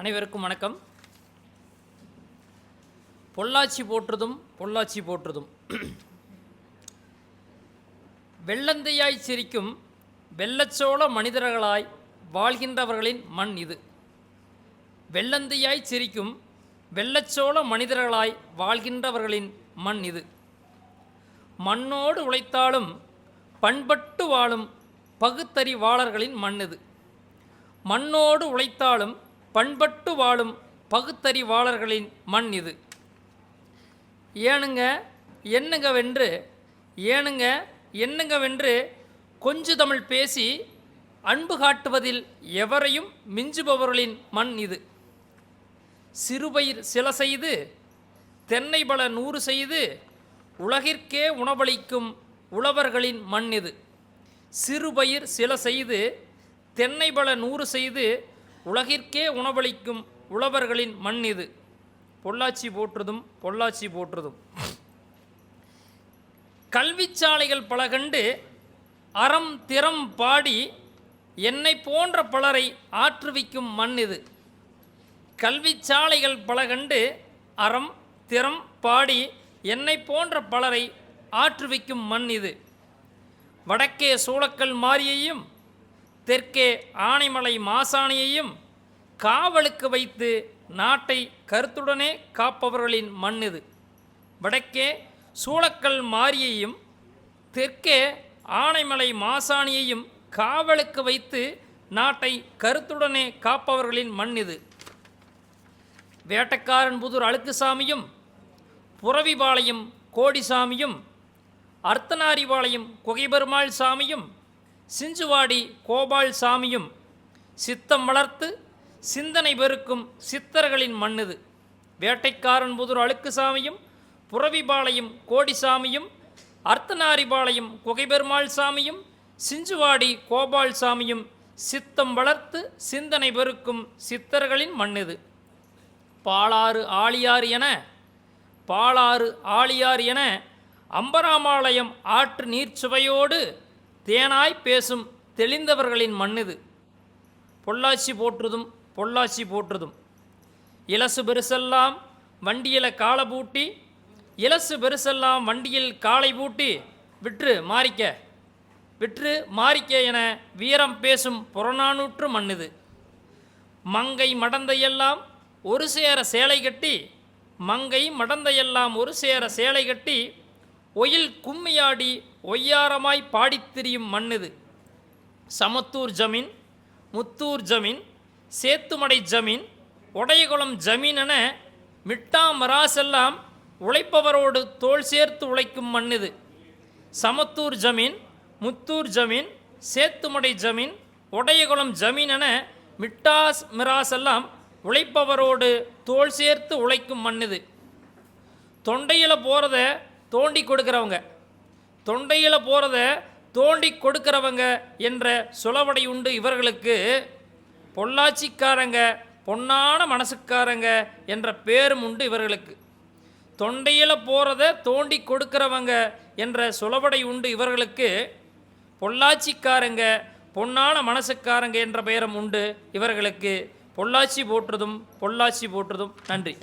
அனைவருக்கும் வணக்கம். பொள்ளாச்சி போற்றுதும் பொள்ளாச்சி போற்றுதும். வெள்ளந்தையாய் சிரிக்கும் வெள்ளச்சோள மனிதர்களாய் வாழ்கின்றவர்களின் மண் இது. வெள்ளந்தையாய் சிரிக்கும் வெள்ளச்சோள மனிதர்களாய் வாழ்கின்றவர்களின் மண் இது. மண்ணோடு உழைத்தாலும் பண்பட்டு வாழும் பகுத்தறிவாளர்களின் மண் இது. மண்ணோடு உழைத்தாலும் பண்பட்டு வாழும் பகுத்தறிவாளர்களின் மண் இது. ஏனுங்க என்னங்க வென்று ஏனுங்க என்னங்க வென்று கொஞ்சு தமிழ் பேசி அன்பு காட்டுவதில் எவரையும் மிஞ்சுபவர்களின் மண் இது. சிறுபயிர் சில செய்து தென்னை பல நூறு செய்து உலகிற்கே உணவளிக்கும் உழவர்களின் மண் இது. சிறுபயிர் சில செய்து தென்னை பல நூறு செய்து உலகிற்கே உணவளிக்கும் உழவர்களின் மண் இது. பொள்ளாச்சி போற்றுதும் பொள்ளாச்சி போற்றுதும். கல்விச்சாலைகள் பல கண்டு அறம் திறம் பாடி என்னை போன்ற பலரை ஆற்றுவிக்கும் மண் இது. கல்விச்சாலைகள் பல கண்டு அறம் திறம் பாடி என்னை போன்ற பலரை ஆற்றுவிக்கும் மண் இது. வடக்கே சூளக்கல் மாரியையும் தெற்கே ஆனைமலை மாசாணியையும் காவலுக்கு வைத்து நாட்டை கருத்துடனே காப்பவர்களின் மண் இது வடக்கே சூளக்கல் மாரியையும் தெற்கே ஆனைமலை மாசாணியையும் காவலுக்கு வைத்து நாட்டை கருத்துடனே காப்பவர்களின் மண் இது வேட்டக்காரன் புதூர் அழுக்குசாமியும் புறவிபாளையம் கோடிசாமியும் அர்த்தநாரிபாளையம் குகைபெருமாள் சாமியும் சிஞ்சுவாடி கோபால் சாமியும் சித்தம் வளர்த்து சிந்தனை பெருக்கும் சித்தர்களின் மண்ணுது. வேட்டைக்காரன் புதூர் அழுக்குசாமியும் புறவிபாளையம் கோடிசாமியும் அர்த்தநாரிபாளையம் குகைபெருமாள் சாமியும் சிஞ்சுவாடி கோபால் சாமியும் சித்தம் வளர்த்து சிந்தனை பெருக்கும் சித்தர்களின் மண்ணுது. பாலாறு ஆழியாறு என பாலாறு ஆழியார் என அம்பராமாலயம் ஆற்று நீர்ச்சுவையோடு தேனாய் பேசும் தெளிந்தவர்களின் மண்ணிது. பொள்ளாச்சி போற்றுதும் பொள்ளாச்சி போற்றுதும். இலசு பெருசெல்லாம் வண்டியில் காலை பூட்டி இலசு பெருசெல்லாம் வண்டியில் காலை பூட்டி விற்று மாறிக்க. விற்று மாறிக்க என வீரம் பேசும் புறநானூற்று மண்ணுது. மங்கை மடந்தையெல்லாம் ஒரு சேர சேலை கட்டி மங்கை மடந்தையெல்லாம் ஒரு சேர சேலை கட்டி ஒயில் கும்மியாடி ஒய்யாரமாய் பாடித்திரியும் மண்ணுது. சமத்தூர் ஜமீன் முத்தூர் ஜமீன் சேத்துமடை ஜமீன் உடையகுளம் ஜமீன் என மிட்டா மராசெல்லாம் உழைப்பவரோடு தோல் சேர்த்து உழைக்கும் மண்ணுது. சமத்தூர் ஜமீன் முத்தூர் ஜமீன் சேத்துமடை ஜமீன் உடையகுளம் ஜமீன் என மிட்டாஸ் மிராசெல்லாம் உழைப்பவரோடு தோல் சேர்த்து உழைக்கும் மண்ணுது. தொண்டையில் போகிறத தோண்டி கொடுக்குறவங்க. தொண்டையில் போகிறத தோண்டி கொடுக்கிறவங்க என்ற சுலவடை உண்டு இவர்களுக்கு. பொள்ளாச்சிக்காரங்க பொன்னான மனசுக்காரங்க என்ற பேரும் உண்டு இவர்களுக்கு. தொண்டையில் போகிறத தோண்டி கொடுக்கிறவங்க என்ற சுலவடை உண்டு இவர்களுக்கு. பொள்ளாச்சிக்காரங்க பொன்னான மனசுக்காரங்க என்ற பெயரும் உண்டு இவர்களுக்கு. பொள்ளாச்சி போற்றுதும் பொள்ளாச்சி போற்றுதும். நன்றி.